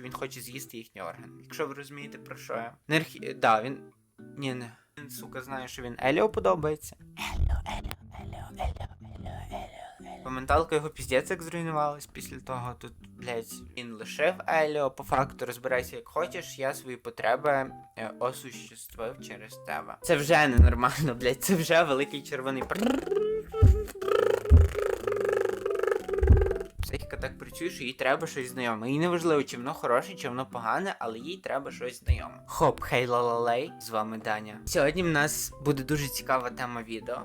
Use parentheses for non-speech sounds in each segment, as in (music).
що він хоче з'їсти їхній орган. Якщо ви розумієте, про що я. Нерхі... Да, він. Ні, не. Він, сука, знає, що він Еліо подобається. Еліо, Еліо, Еліо, Еліо, Еліо, Еліо. Бо менталка його піздець як зруйнувалась після того. Тут, блядь, він лишив Еліо. По факту розбирайся як хочеш, я свої потреби е, осуществив через тебе. Це вже ненормально, блядь, це вже великий червоний пр. Психіка так працює, що їй треба щось знайоме. І неважливо, чи воно хороше, чи воно погане, але їй треба щось знайоме. Хоп, хей лалалей, з вами Даня. Сьогодні в нас буде дуже цікава тема відео.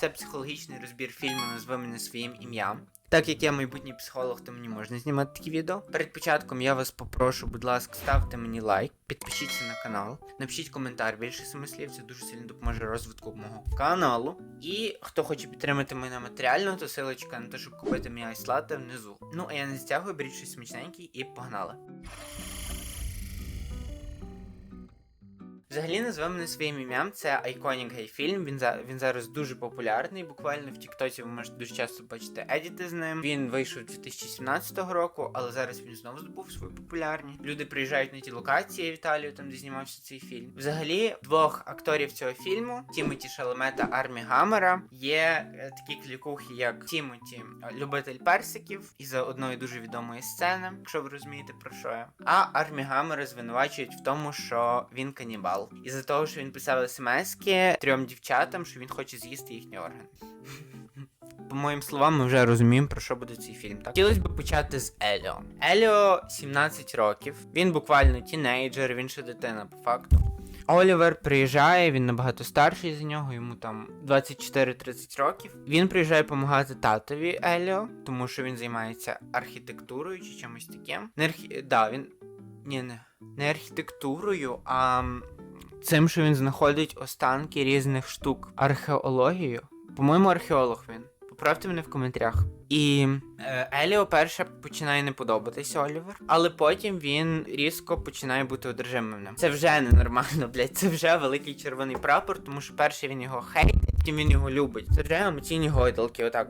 Це психологічний розбір фільму Назви мене своїм ім'ям. Так як я майбутній психолог, то мені можна знімати такі відео. Перед початком я вас попрошу, будь ласка, ставте мені лайк, підпишіться на канал, напишіть коментар більше семи слів, це дуже сильно допоможе розвитку мого каналу. І хто хоче підтримати мене матеріально, то силочка на те, щоб купити мій айслати внизу. Ну а я не стягую, беріть щось смачненьке і погнали. Взагалі називе мене своїм ім'ям. Це Iconic гей фільм. Він за він зараз дуже популярний. Буквально в Тіктоці ви можете дуже часто бачити едіти з ним. Він вийшов 2017 року, але зараз він знову здобув свою популярність. Люди приїжджають на ті локації в Італію, там де знімався цей фільм. Взагалі, двох акторів цього фільму Тімоті Шалемета Армі Гамера є е, такі клікухи, як Тімоті, е, любитель персиків, і за одної дуже відомої сцени, якщо ви розумієте про що я. А Армі Гамера звинувачують в тому, що він канібал. Із-за того, що він писав смски трьом дівчатам, що він хоче з'їсти їхній орган. (laughs) По моїм словам, ми вже розуміємо, про що буде цей фільм. Так хотілося б почати з Еліо. Еліо 17 років. Він буквально тінейджер, він ще дитина, по факту. Олівер приїжджає, він набагато старший за нього, йому там 24-30 років. Він приїжджає допомагати татові Еліо, тому що він займається архітектурою чи чимось таким. Не архі... да, він. Ні, не. Не архітектурою, а цим, що він знаходить останки різних штук. Археологію. По-моєму, археолог він. Поправте мене в коментарях. І е, Еліо перше починає не подобатися Олівер, але потім він різко починає бути одержимим. Це вже ненормально, блядь. Це вже великий червоний прапор, тому що перше він його хейтить, потім він його любить. Це вже емоційні гойдалки, отак.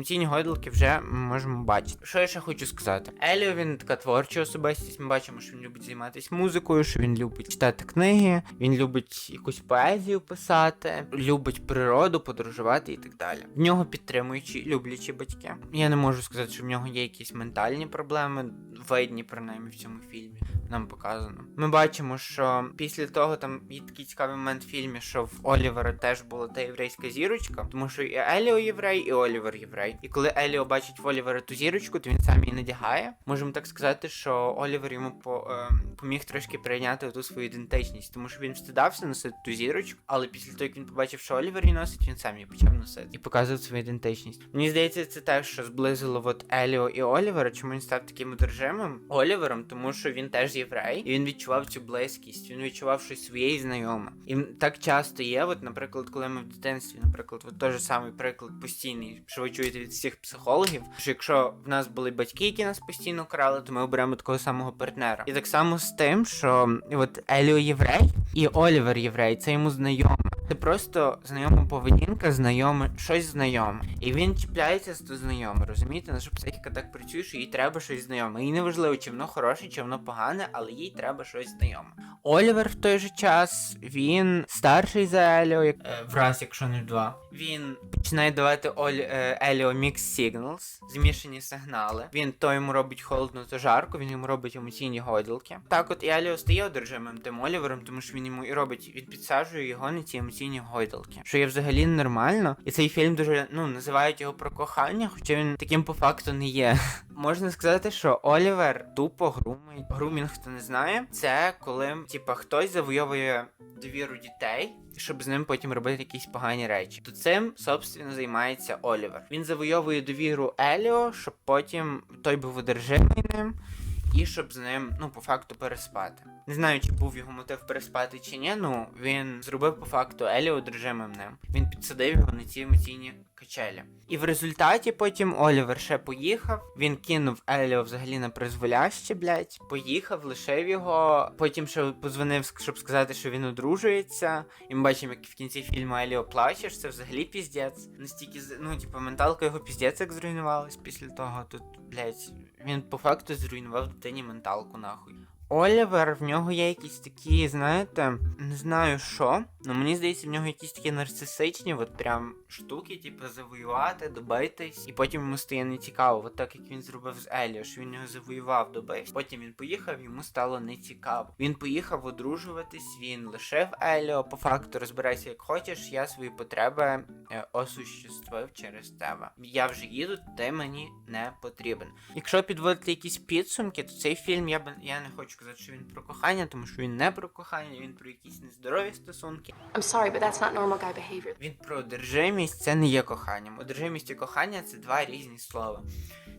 Емоційні гойдалки вже можемо бачити. Що я ще хочу сказати? Еліо він така творча особистість. Ми бачимо, що він любить займатися музикою, що він любить читати книги, він любить якусь поезію писати, любить природу, подорожувати і так далі. В нього підтримуючі, люблячі батьки. Я не можу сказати, що в нього є якісь ментальні проблеми, видні принаймні в цьому фільмі. Нам показано. Ми бачимо, що після того там є такий цікавий момент в фільмі, що в Олівера теж була та єврейська зірочка, тому що і Еліо єврей, і Олівер єврей. І коли Еліо бачить в Олівера ту зірочку, то він сам її надягає. Можемо так сказати, що Олівер йому по, е, поміг трошки прийняти ту свою ідентичність, тому що він встидався носити ту зірочку, але після того, як він побачив, що Олівер її носить, він сам її почав носити і показував свою ідентичність. Мені здається, це те, що зблизило от Еліо і Олівера, чому він став таким одержимим Олівером, тому що він теж єврей, і він відчував цю близькість, він відчував щось своє і знайоме. І так часто є, от, наприклад, коли ми в дитинстві, наприклад, от той же самий приклад постійний, що ви чуєте від всіх психологів, що якщо в нас були батьки, які нас постійно крали, то ми оберемо такого самого партнера. І так само з тим, що от Еліо єврей і Олівер єврей, це йому знайоме. Це просто знайома поведінка, знайоме, щось знайоме. І він чіпляється з то знайоме, розумієте? Наша психіка так працює, що їй треба щось знайоме. І неважливо, чи воно хороше, чи воно погане, але їй треба щось знайоме. Олівер в той же час він старший за Еліо, як, е, враз, якщо не два. Він починає давати Оль, е, Еліо Mix Signals, змішані сигнали. Він то йому робить холодно, то жарко, він йому робить емоційні гойдалки. Так от і Еліо стає одержимим тим Олівером, тому що він йому і робить, він підсаджує його на ці емоційні гойдалки. Що є взагалі нормально. І цей фільм дуже ну називають його про кохання, хоча він таким по факту не є. (laughs) Можна сказати, що Олівер тупо грумить. Грумінг, хто не знає, це коли типа хтось завойовує довіру дітей, щоб з ним потім робити якісь погані речі. То цим, собственно, займається Олівер. Він завойовує довіру Еліо, щоб потім той був одержимий ним. І щоб з ним, ну, по факту, переспати. Не знаю, чи був його мотив переспати чи ні, ну він зробив по факту Елі одержимим ним. Він підсадив його на ці емоційні качелі. І в результаті потім Олівер ще поїхав. Він кинув Еліо взагалі на призволяще, блядь. Поїхав, лишив його. Потім ще позвонив, щоб сказати, що він одружується. І ми бачимо, як в кінці фільму Еліо плаче, що це взагалі піздець. Настільки ну, типу, менталка його піздець як зруйнувалась після того. Тут, блядь, він по факту зруйнував дитині менталку, нахуй. Олівер, в нього є якісь такі, знаєте, не знаю що, але мені здається, в нього якісь такі нарцисичні, от прям штуки, типу, завоювати, добитись, і потім йому стає нецікаво. От так як він зробив з Еліо, що він його завоював, добився. Потім він поїхав, йому стало нецікаво. Він поїхав одружуватись, він лишив Еліо. По факту розбирайся як хочеш, я свої потреби е, осуществив через тебе. Я вже їду, ти мені не потрібен. Якщо підводити якісь підсумки, то цей фільм я би я не хочу казати, що він про кохання, тому що він не про кохання, він про якісь нездорові стосунки. I'm sorry, but that's not normal guy behavior. Він про одержимість, це не є коханням. Одержимість і кохання це два різні слова.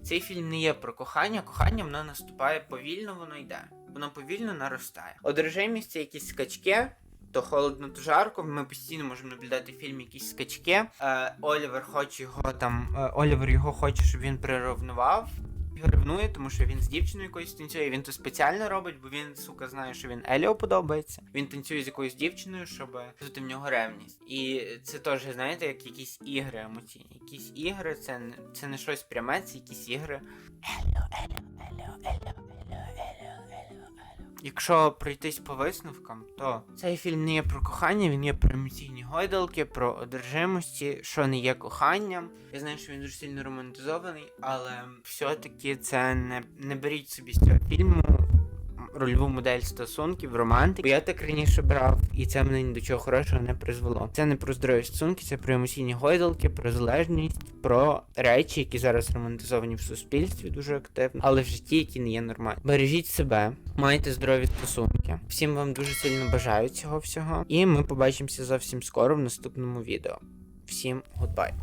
Цей фільм не є про кохання, кохання воно наступає повільно, воно йде. Воно повільно наростає. Одержимість це якісь скачки. То холодно, то жарко. Ми постійно можемо наблюдати в фільмі якісь скачки. Е, Олівер хоче його там. Е, Олівер його хоче, щоб він приревнував. Його ревнує, тому що він з дівчиною якоюсь танцює. Він то спеціально робить, бо він, сука, знає, що він Еліо подобається. Він танцює з якоюсь дівчиною, щоб бути в нього ревність. І це теж, знаєте, як якісь ігри емоційні. Якісь ігри, це, це не щось пряме, це якісь ігри. Еліо, Еліо, Еліо, Еліо. Якщо пройтись по висновкам, то цей фільм не є про кохання, він є про емоційні гойдалки, про одержимості, що не є коханням. Я знаю, що він дуже сильно романтизований, але все-таки це не, не беріть собі з цього фільму рольову модель стосунків, романтики. Бо я так раніше брав, і це мене ні до чого хорошого не призвело. Це не про здорові стосунки, це про емоційні гойдалки, про залежність, про речі, які зараз романтизовані в суспільстві дуже активно, але в житті, які не є нормальні. Бережіть себе, майте здорові стосунки. Всім вам дуже сильно бажаю цього всього. І ми побачимося зовсім скоро в наступному відео. Всім гудбай.